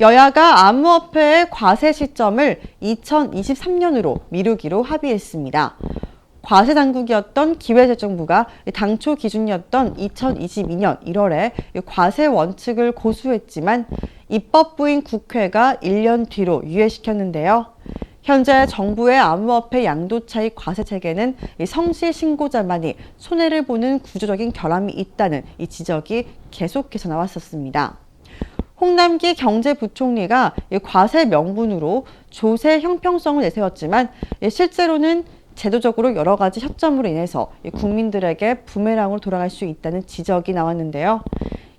여야가 암호화폐의 과세 시점을 2023년으로 미루기로 합의했습니다. 과세 당국이었던 기획재정부가 당초 기준이었던 2022년 1월에 과세 원칙을 고수했지만 입법부인 국회가 1년 뒤로 유예시켰는데요. 현재 정부의 암호화폐 양도 차익 과세 체계는 이 성실 신고자만이 손해를 보는 구조적인 결함이 있다는 이 지적이 계속해서 나왔었습니다. 홍남기 경제부총리가 이 과세 명분으로 조세 형평성을 내세웠지만 이 실제로는 제도적으로 여러 가지 협점으로 인해서 이 국민들에게 부메랑으로 돌아갈 수 있다는 지적이 나왔는데요.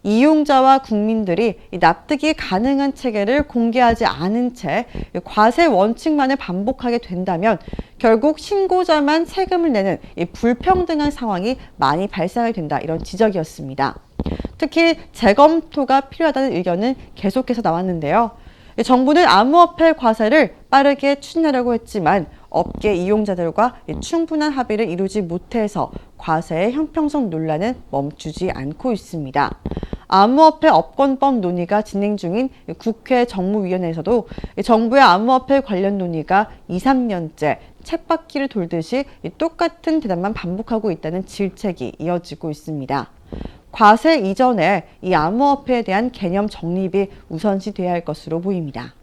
이용자와 국민들이 이 납득이 가능한 체계를 공개하지 않은 채이 과세 원칙만을 반복하게 된다면 결국 신고자만 세금을 내는 이 불평등한 상황이 많이 발생하게 된다 이런 지적이었습니다. 특히 재검토가 필요하다는 의견은 계속해서 나왔는데요. 이 정부는 암호화폐 과세를 빠르게 추진하려고 했지만 업계 이용자들과 이 충분한 합의를 이루지 못해서 과세의 형평성 논란은 멈추지 않고 있습니다. 암호화폐 업권법 논의가 진행 중인 국회 정무위원회에서도 이 정부의 암호화폐 관련 논의가 2, 3년째 쳇바퀴를 돌듯이 이 똑같은 대답만 반복하고 있다는 질책이 이어지고 있습니다. 과세 이전에 이 암호화폐에 대한 개념 정립이 우선시 돼야 할 것으로 보입니다.